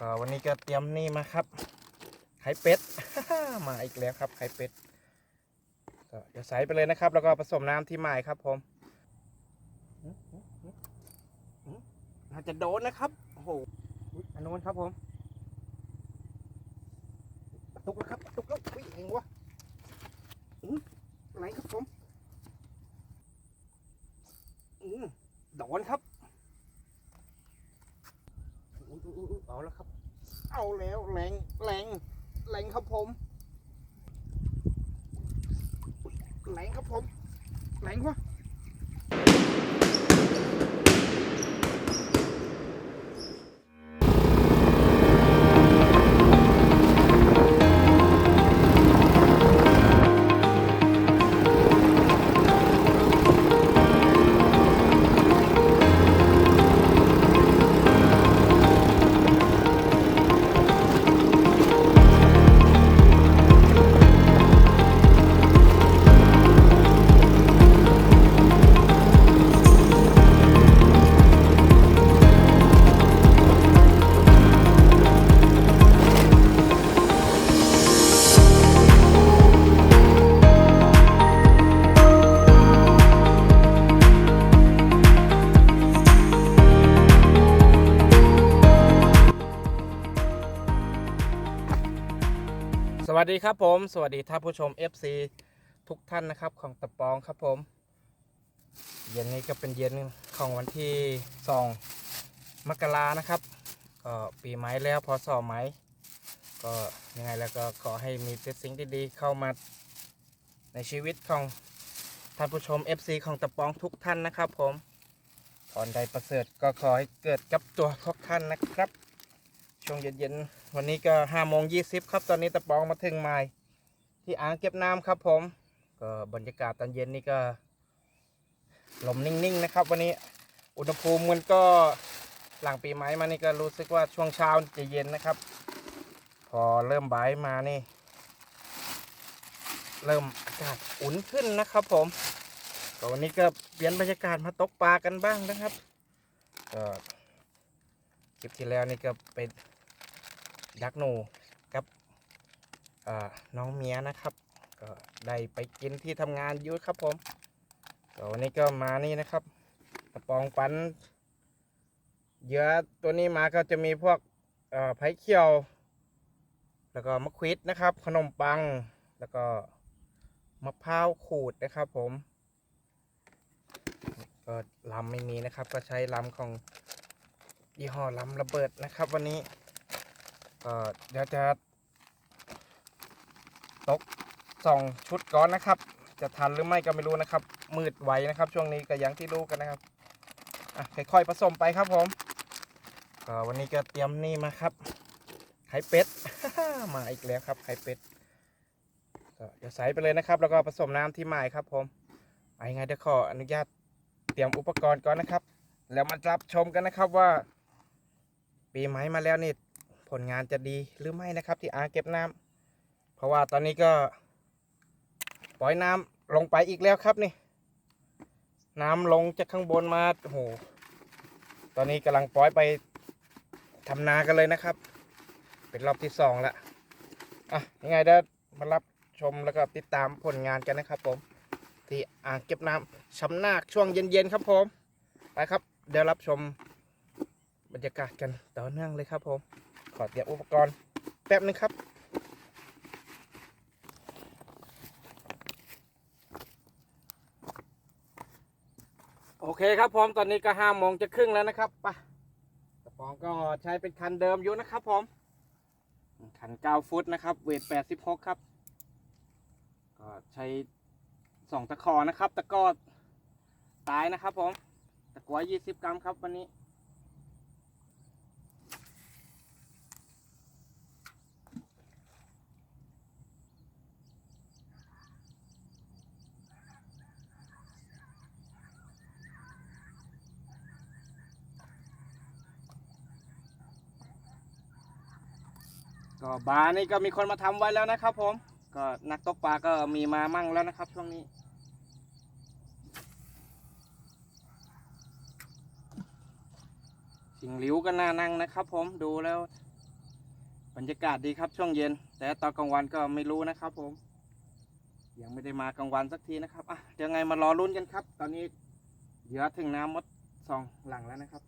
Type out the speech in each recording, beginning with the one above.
ก็วันนี้ก็เตรียมนี่มาครับ ไข่เป็ด มาอีกแล้วครับ ไข่เป็ดก็เดี๋ยวใส่ไปเลยนะครับ แล้วก็ผสมน้ำที่ใหม่ครับผมอาจะโดนนะครับโอ้โหอันนู้นครับผมตุกแล้วครับตุกแล้ววิ่งเองวะอื้อไหนครับผมอื้อโดนครับอุ๊ยอุ๊ยอุ๊ยอุ๊ยเอา แล้วครับ เอาแล้วแรงแรงแรงครับผมแรงครับผมแรงวะ ดีครับผม สวัสดีท่านผู้ชม FC ทุกท่านนะครับของตะปองครับผม เย็นนี้ก็เป็นเย็นของวันที่สองมกรานะครับ ก็ปีใหม่แล้วพอสอไหมก็ยังไงแล้วก็ขอให้มีแต่สิ่งดีๆเข้ามาในชีวิตของท่านผู้ชม FC ของตะปองทุกท่านนะครับผมพรใดประเสริฐก็ขอให้เกิดกับตัวทุกท่านนะครับ ช่วงเย็นๆ วันนี้ก็ห้าโมงยี่สิบครับ ตอนนี้ตะปองมาถึงไม้ที่อ่างเก็บน้ำครับผม ก็บรรยากาศตอนเย็นนี่ก็ลมนิ่งๆนะครับ วันนี้อุณหภูมิมันก็หลังปีใหม่มานี่ก็รู้สึกว่าช่วงเช้าจะเย็นนะครับ พอเริ่มบ่ายมานี่ เริ่มอากาศอุ่นขึ้นนะครับ ผมก็วันนี้ก็เปลี่ยนบรรยากาศมาตกปลากันบ้างนะครับก็คลิปที่แล้วนี่ก็ไป ดักหนูกับน้องเมียนะครับ ก็ได้ไปกินที่ทำงานอยู่ครับผมก็วันนี้ก็มานี่นะครับกระปองปันเยื่อตัวนี้มาก็จะมีพวกไผ่เขียว แล้วก็มะควิดนะครับ ขนมปังแล้วก็มะพร้าวขูดนะครับผม ก็ลำไม่มีนะครับ ก็ใช้ลำของยี่ห้อลำระเบิดนะครับ วันนี้ เดี๋ยวจะตกสองชุดก่อนนะครับ จะทันหรือไม่ก็ไม่รู้นะครับ มืดไวนะครับ ช่วงนี้ก็อย่างที่รู้กันนะครับอะค่อยๆผสมไปครับผมก็วันนี้ก็เตรียมนี่มาครับ ไข่เป็ด มาอีกแล้วครับ ไข่เป็ดก็เดี๋ยวใส่ไปเลยนะครับ แล้วก็ผสมน้ำที่ใหม่ครับผมไปไงเดี๋ยวขออนุญาตเตรียมอุปกรณ์ก่อนนะครับ แล้วมารับชมกันนะครับว่า ปีใหม่มาแล้วนี่ ผลงานจะดีหรือไม่นะครับ ที่อ่างเก็บน้ำเพราะว่าตอนนี้ก็ ปล่อยน้ำลงไปอีกแล้วครับนี่ น้ำลงจากข้างบนมาโอ้โหตอนนี้กำลังปล่อยไปทำนากันเลยนะครับ เป็นรอบที่สองละอะยังไงเดี๋ยวมารับชมแล้วก็ติดตามผลงานกันนะครับ ผม ที่อ่างเก็บน้ำชำนาคช่วงเย็นๆครับผมไปครับเดี๋ยวรับชมบรรยากาศกันต่อเนื่องเลยครับผม ขอเตรียมอุปกรณ์แป๊บนึงครับ โอเคครับผมตอนนี้ก็ห้าโมงจะครึ่งแล้วนะครับปะกระป๋องก็ใช้เป็นคันเดิมอยู่นะครับผมคันเก้าฟุตนะครับ เวทแปดสิบหกครับ ก็ใช้สองตะขอนะครับ ตะกร้อตายนะครับผม ตะกัวยี่สิบกรัมครับวันนี้ ก็บาร์นี่ก็มีคนมาทำไว้แล้วนะครับ ผม ก็นักตกปลาก็มีมามั่งแล้วนะครับ ช่วงนี้ สิงหลิวก็น่านั่งนะครับ ผมดูแล้ว บรรยากาศดีครับช่วงเย็น แต่ตอนกลางวันก็ไม่รู้นะครับ ผม ยังไม่ได้มากลางวันสักทีนะครับอะเดี๋ยวไงมารอลุ้นกันครับ ตอนนี้เหยื่อถึงน้ำมดสองหลังแล้วนะครับ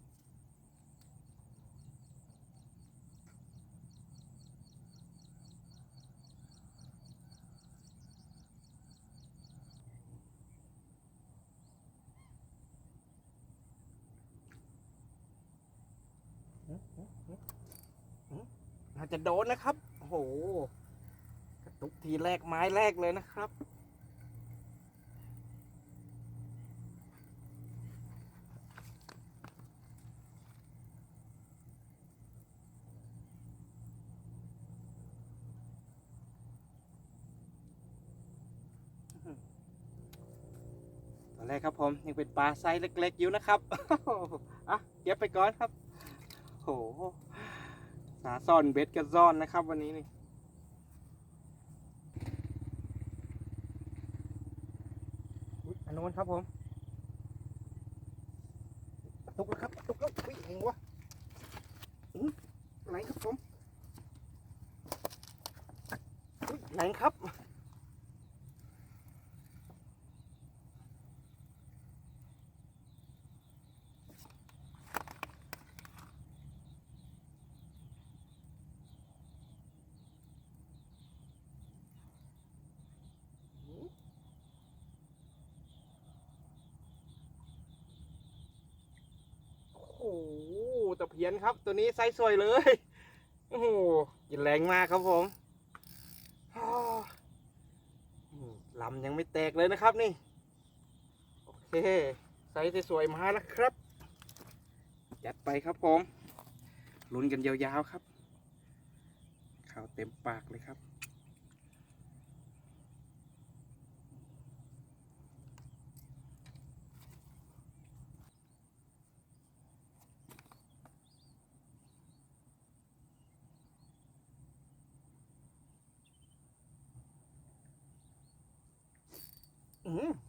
น่าจะโดนนะครับ โอ้โห กระตุกทีแรกไม้แรกเลยนะครับ ตอนแรกครับผม ยังเป็นปลาไซส์เล็กๆอยู่นะครับอะเก็บไปก่อนครับ โอ้โห สาซ่อนเบ็ดกับซ่อนนะครับวันนี้นี่อุ๊ยอันนู้นครับผมตุกแล้วครับตุกแล้วอุ้ยเองวะอื้อไหนครับผมอุ้ยไหนครับ โอ้โหตะเพียนครับ ตัวนี้ไซส์สวยเลย โอ้โหกินแรงมากครับผมลำยังไม่แตกเลยนะครับนี่ โอเค ไซส์สวยมาแล้วครับจัดไปครับผมลุ้นกันยาวๆครับ ข่าวเต็มปากเลยครับ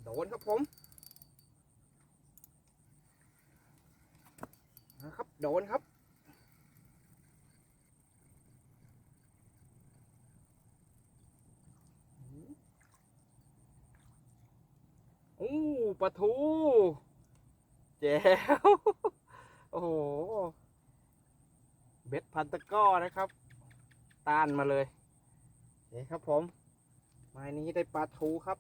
โดนครับผมนะครับโดนครับอู้ปลาทูแจ๋วโอ้โห เบ็ดพันตะก้อนะครับ ต้านมาเลย นี่ครับผมไม้นี้ได้ปลาทูครับ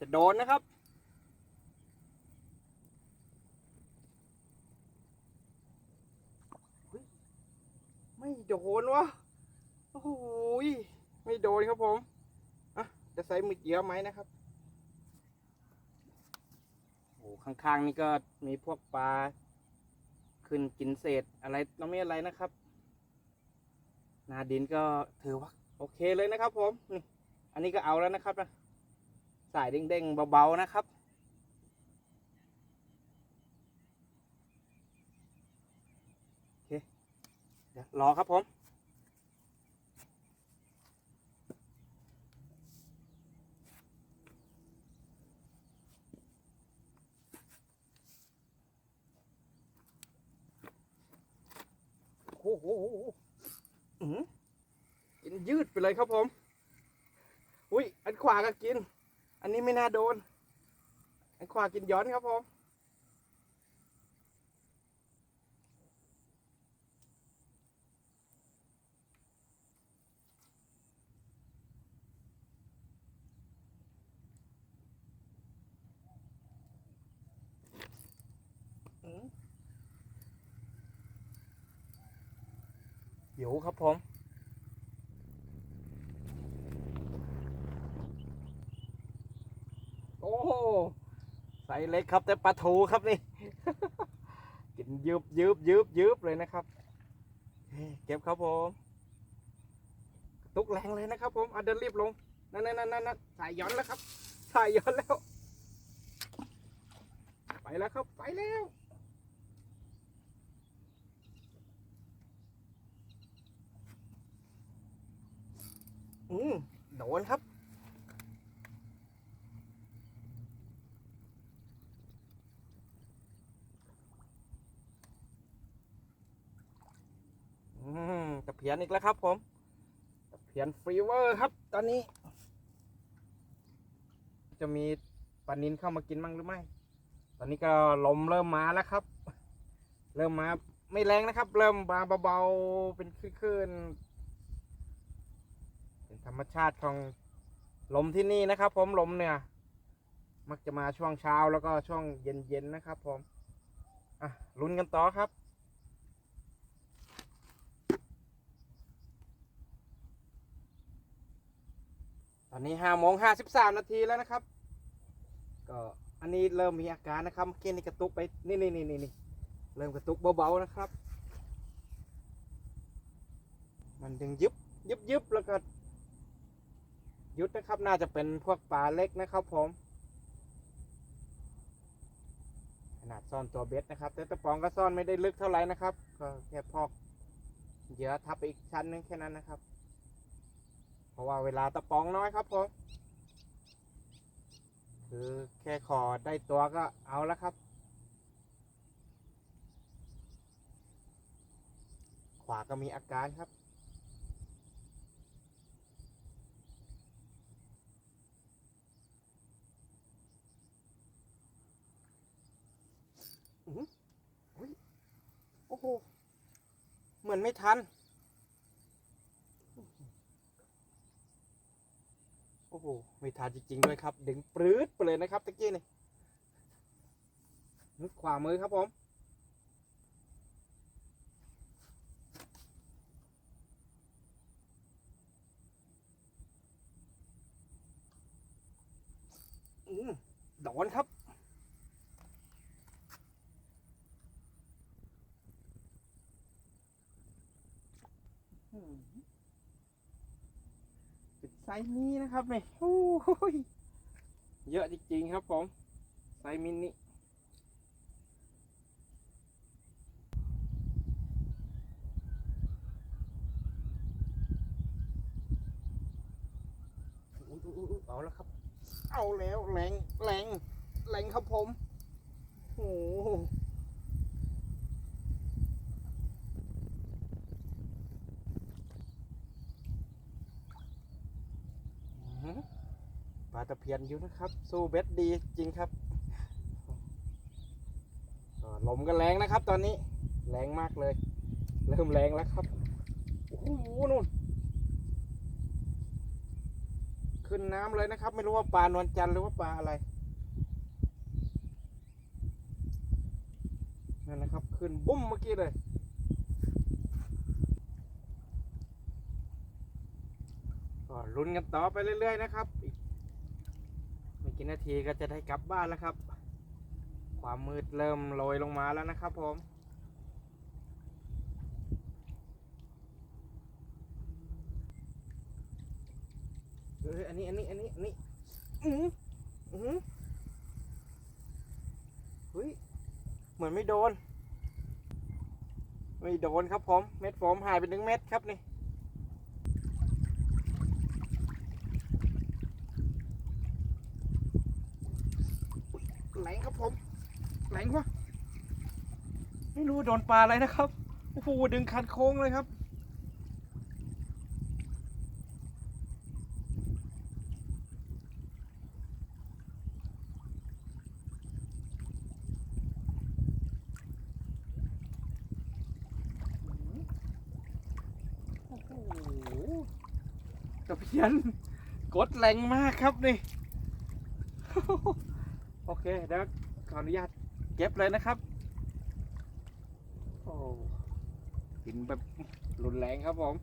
จะโดนนะครับ ไม่โดนวะโอ้โหยไม่โดนครับผมอะจะใส่หมึกเยอะไหมนะครับโอ้ข้างๆนี่ก็มีพวกปลาขึ้นกินเศษอะไรน้องไม่อะไรนะครับนาดินก็ถือว่าโอเคเลยนะครับผมนี่อันนี้ก็เอาแล้วนะครับนะ สายเด้งๆเบาๆนะครับ โอเค เดี๋ยวรอครับผมโอ้โหอื้อหือกินยืดไปเลยครับผม อุ้ย อันขวาก็กิน อันนี้ไม่น่าโดนอันขวากินย้อนครับผมอืมอยู่ครับผม โอ้โหไซส์ เล็กครับแต่ปลาทูครับนี่ กินยืบยืบยืบยืบเลยนะครับ เก็บครับผมตุกแรงเลยนะครับผมเอาเดินรีบลง นั่นนั่นนั่นนั่นสายย้อนแล้วครับ สายย้อนแล้ว ไปแล้วครับ ไปแล้วอืมโดนครับ เพียนอีกแล้วครับ ผมตะเพียนฟรีเวอร์ครับ ตอนนี้ จะมีปลานินเข้ามากินมั่งหรือไม่ ตอนนี้ก็ลมเริ่มมาแล้วครับ เริ่มมาไม่แรงนะครับ เริ่มมาเบาๆเป็นคลื่นๆเป็นธรรมชาติของลมที่นี่นะครับ ผมลมเนี่ย มักจะมาช่วงเช้าแล้วก็ช่วงเย็นๆนะครับ ผมอะลุ้นกันต่อครับ อนนี้ห้าโมงห้าสิบสามนาทีแล้วนะครับ ก็อันนี้เริ่มมีอาการนะครับเมื่อกี้นี่กระตุกไปนี่นี่นี่นี่เริ่มกระตุกเบาๆนะครับ มันยังยึบยึบยึบแล้วก็ยุดนะครับน่าจะเป็นพวกปลาเล็กนะครับผม ขนาดซ่อนตัวเบ็ดนะครับ แต่ตะปองก็ซ่อนไม่ได้ลึกเท่าไหร่นะครับ ก็แค่พอกเหยื่อทับไปอีกชั้นหนึงแค่นั้นนะครับ ราะว่าเวลาตะปองน้อยครับผม คือแค่ขอได้ตัวก็เอาแล้วครับ ขวาก็มีอาการครับอื้อหืออุ๊ยโอ้โห เหมือนไม่ทัน โอ้โหไม่ทันจริงๆด้วยครับ ดึงปลื้ดไปเลยนะครับตะกี้นี่นึกขวามือครับผมอืมโดนครับ อืมเป็นไซ ส์นี้นะครับเนี่ยโอ้ยเยอะจริงๆครับผมไซส์มินิอุ๊ยอุ๊ยอุ๊ยเอาแล้วครับ เอาแล้วแรงแรงแรงครับผม โอ้โห อื้อหือ ปลาตะเพียนอยู่นะครับ สู้เบ็ดดีจริงครับลมก็แรงนะครับ ตอนนี้แรงมากเลย เริ่มแรงแล้วครับโอ้โหนู่นขึ้นน้ำเลยนะครับ ไม่รู้ว่าปลานวลจันทร์หรือว่าปลาอะไรนั่นนะครับ ขึ้นบุ้มเมื่อกี้เลย ก็ลุ้นกันต่อไปเรื่อย ๆ นะครับ อีกไม่กี่นาทีก็จะได้กลับบ้านแล้วครับ ความมืดเริ่มโรยลงมาแล้วนะครับผมเอออันนี้ อันนี้ อันนี้ อันนี้ อืออือเฮ้ย เหมือนไม่โดน ไม่โดนครับผม เม็ดโฟมหายไปหนึ่งเม็ดครับนี่ แหลงครับผมแหลงวะไม่รู้โดนปลาอะไรนะครับโอ้โหดึงคันโค้งเลยครับโอ้โหตะเพียนกดแรงมากครับนี่ โอเคเดี๋ยวขออนุญาตเก็บเลยนะครับ โอ้กินแบบรุนแรงครับผม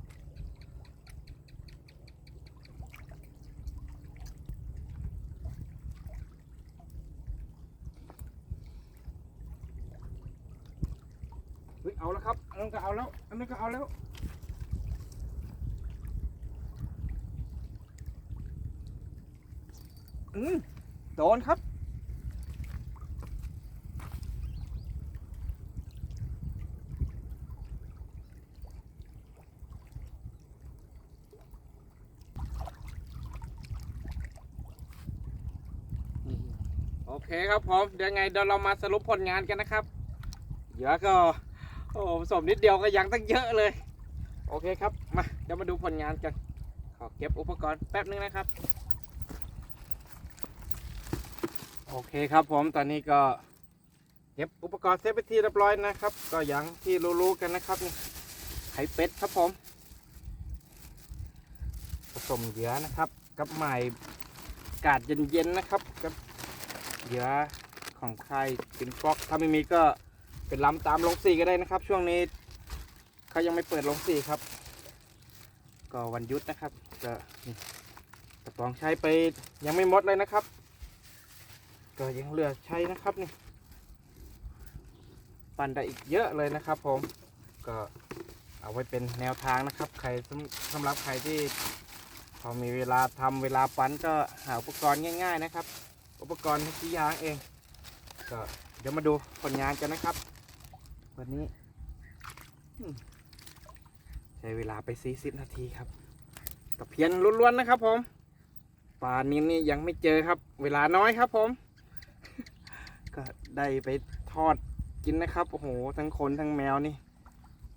เฮ้ย เอาแล้วครับ อันนั้นก็เอาแล้ว อันนั้นก็เอาแล้วอืมโดนครับ เคครับผมเดี๋ยวไงเดี๋ยวเรามาสรุปผลงานกันนะครับเหยื่อก็โอ้ผสมนิดเดียวก็ยังตั้งเยอะเลย โอเคครับมาเดี๋ยวมาดูผลงานกัน ขอเก็บอุปกรณ์แป๊บนึงนะครับ โอเคครับผมตอนนี้ก็เก็บอุปกรณ์เซฟไปที่เรียบร้อยนะครับ ก็อย่างที่รู้ๆกันนะครับนี่ไข่เป็ดครับผม ผสมเหยื่อนะครับ กับใหม่กาศเย็นๆนะครับกับ เหยื่อของใครเป็นฟอกถ้าไม่มีก็เป็นล้ำตามลงสี่ก็ได้นะครับ ช่วงนี้เขายังไม่เปิดลงสี่ครับ ก็วันยุดนะครับก็นี่กระป๋องใช้ไปยังไม่หมดเลยนะครับ ก็ยังเหลือใช้นะครับนี่ปั่นได้อีกเยอะเลยนะครับผมก็เอาไว้เป็นแนวทางนะครับ ใครสำสำหรับใครที่พอมีเวลาทำเวลาปั้นก็หาอุปกรณ์ง่าย ๆนะครับ อุปกรณ์ที่ยางเอง ก็เดี๋ยวมาดูผลงานกันนะครับ วันนี้ใช้เวลาไป 40 นาทีครับกับเพียนล้วนๆนะครับ ผมป่านี้นี่ยังไม่เจอครับ เวลาน้อยครับผม ก็ได้ไปทอดกินนะครับโอ้โหทั้งคนทั้งแมวนี่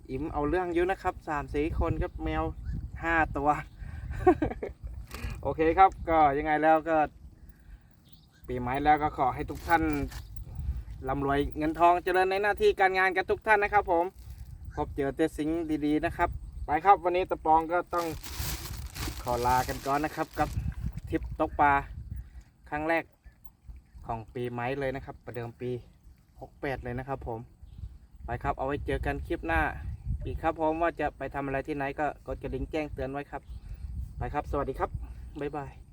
อิ่มเอาเรื่องอยู่นะครับสามสี่คนกับแมวห้าตัว โอเคครับ ก็ยังไงแล้วก็ ปีใหม่แล้วก็ขอให้ทุกท่านร่ำรวยเงินทองเจริญในหน้าที่การงานกันทุกท่านนะครับ ผมพบเจอแต่สิ่งดีๆนะครับ ไปครับวันนี้ตะปองก็ต้องขอลากันก่อนนะครับ กับทริปตกปลาครั้งแรกของปีใหม่เลยนะครับ ประเดิมปี 68 เลยนะครับ ผมไปครับเอาไว้เจอกันคลิปหน้า อีกครับผมว่าจะไปทำอะไรที่ไหนก็กดกระดิ่งแจ้งเตือนไว้ครับ ไปครับ สวัสดีครับ บ๊ายบาย